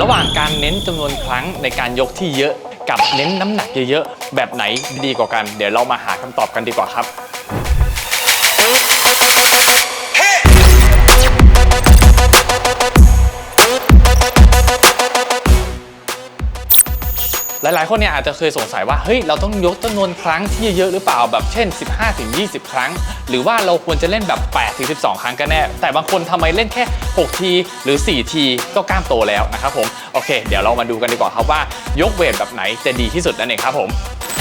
ระหว่างการเน้นจำนวนครั้งในการยกที่เยอะ กับเน้นน้ำหนักเยอะๆแบบไหนดีกว่ากัน เดี๋ยวเรามาหาคำตอบกันดีกว่าครับ หลายๆ คนเนี่ยอาจจะเคยสงสัยว่าเฮ้ยเราต้องยกจำนวนครั้งที่เยอะหรือเปล่าแบบเช่น 15-20 ครั้ง หรือว่าเราควรจะเล่นแบบ 8-12 ครั้งกันแน่ แต่บางคนทำไมเล่นแค่ 6 ทีหรือ 4 ทีก็กล้ามโตแล้วนะครับผมโอเค เดี๋ยวเรามาดูกันดีกว่าครับว่ายกเวทแบบไหนจะดีที่สุดนั่นเองครับผม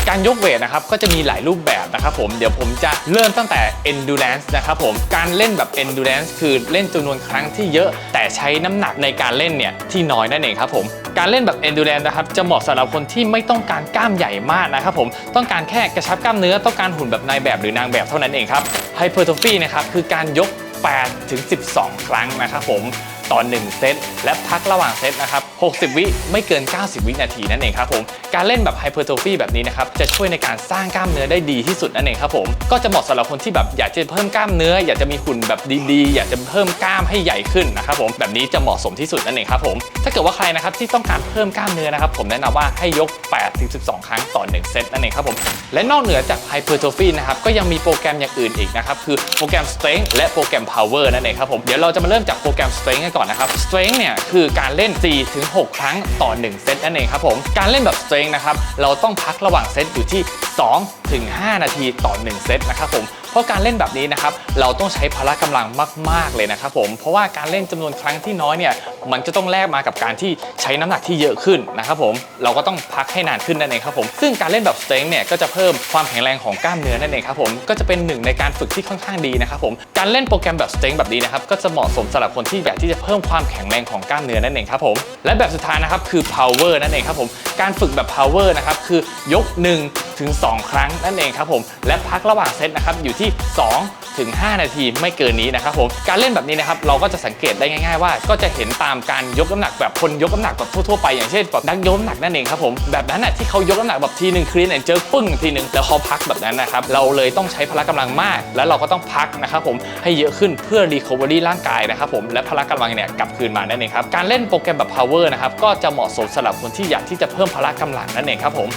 การยกเวทนะครับก็จะมีหลายรูปแบบนะครับผมเดี๋ยวผมจะเริ่มตั้งแต่ endurance นะครับผมการเล่นแบบ endurance คือเล่นจำนวนครั้งที่เยอะ แต่ใช้น้ำหนักในการเล่นเนี่ยที่น้อยนั่นเองครับผมการเล่นแบบ endurance นะครับจะเหมาะสำหรับคนที่ไม่ต้องการกล้ามใหญ่มากนะครับผมต้องการแค่กระชับกล้ามเนื้อต้องการหุ่นแบบนายแบบหรือนางแบบเท่านั้นเองครับ hypertrophy นะครับคือการยก8ถึง12 ครั้งนะครับผม ต่อ 1 เซต และพักระหว่างเซตนะครับ 60 วิไม่เกิน 90 วินาทีนั่นเองครับผม การเล่นแบบไฮเปอร์โทฟีแบบนี้นะครับ จะช่วยในการสร้างกล้ามเนื้อได้ดีที่สุดนั่นเองครับผม ก็จะเหมาะสำหรับคนที่แบบอยากจะเพิ่มกล้ามเนื้อ อยากจะมีหุ่นแบบดีๆ อยากจะเพิ่มกล้ามให้ใหญ่ขึ้นนะครับผม แบบนี้จะเหมาะสมที่สุดนั่นเองครับผม ถ้าเกิดว่าใครนะครับที่ต้องการเพิ่มกล้ามเนื้อนะครับ ผมแนะนำว่าให้ยก 8-12 ครั้งต่อ 1 เซตนั่นเองครับผม และนอกเหนือจากไฮเปอร์โทฟีนะครับ ก็ยังมีโปรแกรมอย่างอื่นอีกนะครับ คือโปรแกรม Strength และโปรแกรม Power นั่นเองครับผม เดี๋ยวเราจะมาเริ่มจากโปรแกรม Strength กันก่อนนะครับ Strength เนี่ยคือการเล่น 4 ถึง 6 ครั้งต่อ 1 เซตนั่นเองครับผม การเล่นแบบ Strength นะครับ เราต้องพักระหว่างเซตอยู่ที่ 2 ถึง 5 นาทีต่อ 1 เซตนะครับผม เพราะการเล่นแบบนี้นะครับเราต้องใช้พละกำลังมาก ๆ เลยนะครับผม เพราะว่าการเล่นจำนวนครั้งที่น้อยเนี่ยมันจะต้องแลกมากับการที่ใช้น้ำหนักที่เยอะขึ้นนะครับผมเราก็ต้องพักให้นานขึ้นนั่นเองครับผมซึ่งการเล่นแบบ strength เนี่ยก็จะเพิ่มความแข็งแรงของกล้ามเนื้อนั่นเองครับผมก็จะเป็นหนึ่งในการฝึกที่ค่อนข้างดีนะครับผมการเล่นโปรแกรมแบบ strength แบบนี้นะครับก็จะเหมาะสมสำหรับคนที่อยากที่จะเพิ่มความแข็งแรงของกล้ามเนื้อนั่นเองครับผมและแบบสุดท้ายนะครับคือ power นั่นเองครับผมการฝึกแบบ power นะครับคือยก1 ถึง 2 ครั้งนั่นเองครับผม และพักระหว่างเซตนะครับอยู่ที่ 2 ถึง 5 นาทีไม่เกินนี้นะครับผม การเล่นแบบนี้นะครับเราก็จะสังเกตได้ง่าย ๆ ว่า ก็จะเห็นตามการยกน้ำหนักแบบคนยกน้ำหนักแบบทั่วๆไปอย่างเช่นแบบนักยกน้ำหนักนั่นเองครับผมแบบนั้นน่ะที่เขายกน้ำหนักแบบทีหนึ่งคลีนแอนเจอปึ้งทีหนึ่งแล้วเขาพักแบบนั้นนะครับเราเลยต้องใช้พละกำลังมาก แล้วเราก็ต้องพักนะครับผมให้เยอะขึ้นเพื่อรีคอเวอรี่ร่างกายนะครับผมและพละกำลังเนี่ยกลับคืนมานั่นเองครับการเล่นโปรแกรมแบบ power นะครับก็จะเหมาะสมสำหรับคนที่อยากที่จะเพิ่มพละกำลังนั่นเองครับผม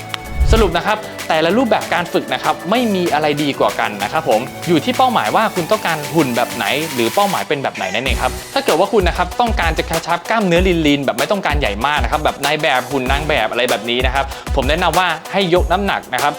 สรุปนะครับแต่ละรูปแบบการฝึกนะครับไม่มีอะไรดีกว่ากันนะครับผมอยู่ที่เป้าหมายว่าคุณต้องการหุ่นแบบไหน หรือเป้าหมายเป็นแบบไหนนั่นเองครับถ้าเกิดว่าคุณนะครับต้องการจะกระชับกล้ามเนื้อลีนๆแบบไม่ต้องการใหญ่มากนะครับแบบนายแบบหุ่นนางแบบอะไรแบบนี้นะครับผมแนะนำว่าให้ยกน้ำหนักนะครับ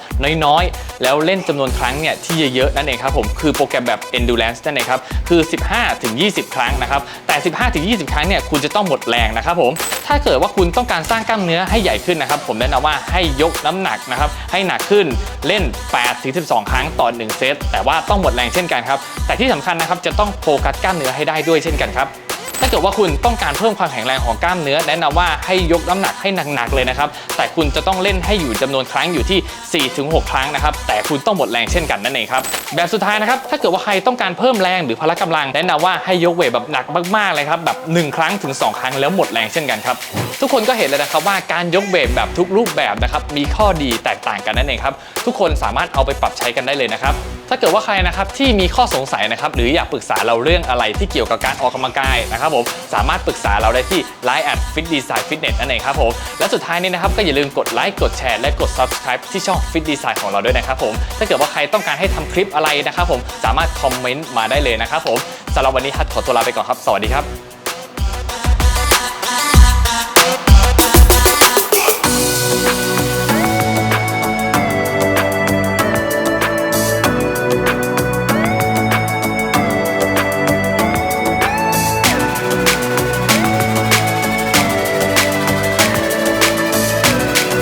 น้อยๆ แล้วเล่นจำนวนครั้งเนี่ยที่เยอะๆนั่นเองครับผมคือโปรแกรมแบบ endurance นั่นเองครับคือ 15ถึง20 ครั้งนะครับแต่ 15ถึง20 ครั้งเนี่ยคุณจะต้องหมดแรงนะครับผมถ้าเกิดว่าคุณต้องการสร้างกล้ามเนื้อให้ใหญ่ขึ้นนะครับผมแนะนำว่าให้ยกน้ำหนักนะครับให้หนักขึ้นเล่น8ถึง12 ครั้งต่อ 1 เซตแต่ว่าต้องหมดแรงเช่นกันครับแต่ที่สำคัญนะครับจะต้องโฟกัสกล้ามเนื้อให้ได้ด้วยเช่นกันครับ ถ้าเกิดว่าคุณต้องการเพิ่มความแข็งแรงของกล้ามเนื้อ แนะนำว่าให้ยกน้ำหนักให้หนักๆเลยนะครับ แต่คุณจะต้องเล่นให้อยู่จำนวนครั้งอยู่ที่ 4-6 ครั้งนะครับ แต่คุณต้องหมดแรงเช่นกันนั่นเองครับ แบบสุดท้ายนะครับ ถ้าเกิดว่าใครต้องการเพิ่มแรงหรือพละกำลัง แนะนำว่าให้ยกเวทแบบหนักมากๆเลยครับ แบบ 1 ครั้งถึง 2 ครั้งแล้วหมดแรงเช่นกันครับ ทุกคนก็เห็นแล้วนะครับว่าการยกเวทแบบทุกรูปแบบนะครับ มีข้อดีแตกต่างกันนั่นเองครับ ทุกคนสามารถเอาไปปรับใช้กันได้เลยนะครับถ้าเกิดว่าใครนะครับที่มีข้อสงสัยนะครับหรืออยากปรึกษาเราเรื่องอะไรที่เกี่ยวกับการออกกำลังกายนะครับผมสามารถปรึกษาเราได้ที่ Line at Fit Design Fitness นั่นเองครับผมและสุดท้ายนี้นะครับก็อย่าลืมกดไลค์กดแชร์และกด Subscribe ที่ช่อง Fit Design ของเราด้วยนะครับผมถ้าเกิดว่าใครต้องการให้ทำคลิปอะไรนะครับผมสามารถคอมเมนต์มาได้เลยนะครับผมสำหรับวันนี้ฮัทขอตัวลาไปก่อนครับ สวัสดีครับ